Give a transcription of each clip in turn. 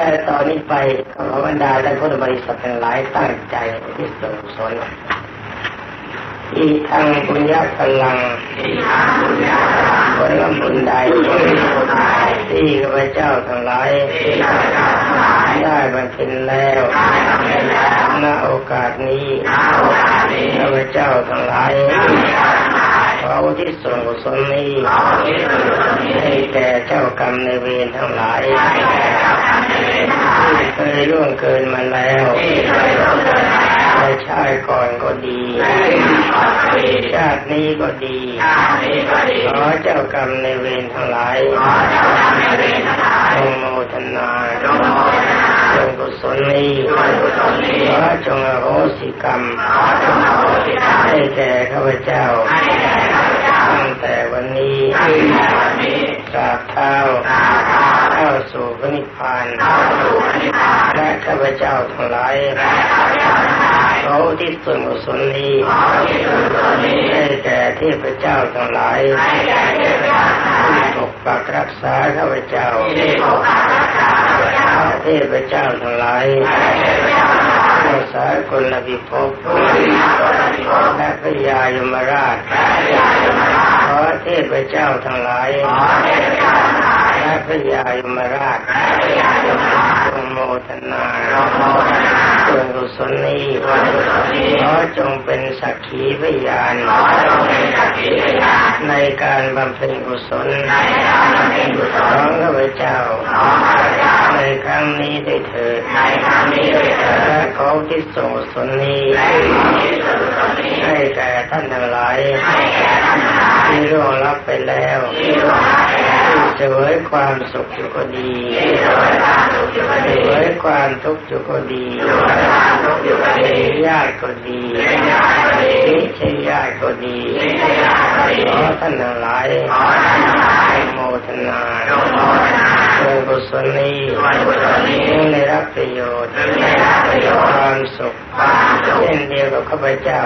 แต่ตอนนี้ไปขอบรรดาและพุทธบริษัททั้งหลายตั้งใจที่ส่งสนอีทางบุญญาพลังผลบุญใดที่ข้าพเจ้าทั้งหลายได้บำเพ็ญแล้วณโอกาสนี้ข้าพเจ้าทั้งหลายขอที่ส่วนกุศลนี้ให้แก่เจ้ากรรมในเวรทั้งหลาย เคยล่วงเกินมาแล้วในชาติก่อนก็ดีชาตินี้ก็ดีขอเจ้ากรรมในเวรทั้งหลายจงโมทนาจงกุศลนี้ขอจงอโหสิกรรมให้แก่ข้าพเจ้าตั้งแต่วันนี้กราบเท้าเข้าสู่พระ นิพพานและข้าพเจ้าทั้งหลายเขาที่ส่วนกุศลนี้ให้แก่เทพเจ้าทั้งหลายที่ปกปักรักษาข้าพเจ้าเทพเจ้าทั้งหลายรักษากลบิภพและพระยายมราชขอเทพเจ้าทั้งหลายและ พระยายมราชจงโมทนาส่วนกุศลนี้ขอจงเป็นสักขีพยานในการบำเพ็ญกุศลของข้าพเจ้า ในครั้งนี้ได้เถิดและขอที่ส่งกุศลนี้ให้แก่ท่านทั้งหลายที่ร่วงรับไปแล้วที่เสวยความสุขอยู่ก็ดีเสวยความทุกข์อยู่ก็ดีญาติก็ดีไม่ใช่ญาติก็ดีขอท่านทั้งหลายโมทนาจงกุศลนี้ยังได้รับประโยชน์ความสุขเช่นเดียวกับข้าพเจ้า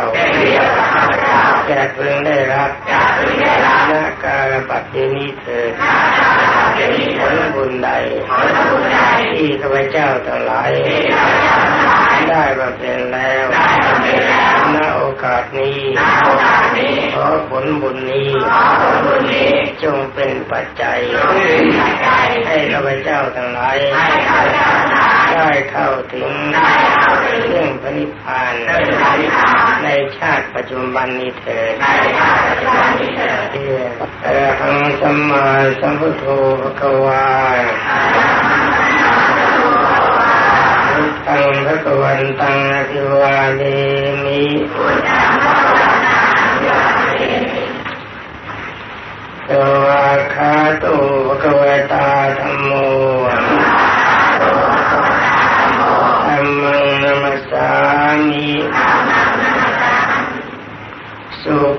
จะพึงได้รับณการปัจจุนี้เถิด ผลบุญใดที่ข้าพเจ้าทั้งหลายได้บำเพ็ญแล้วณโอกาสนี้ขอผลบุญนี้จงเป็นปัจจัย ให้ข้าพเจ้าทั้งหลายได้เข้าถึงเรื่องพระนิพพานในชาติปัจจุบันนี้เถิดเอหังสัมมาสัมพุทโธภควาตังพระกวันตังอภิวาเดมิ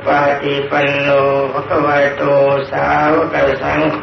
ปฏิปันโนภควาโตสาวกสังโฆ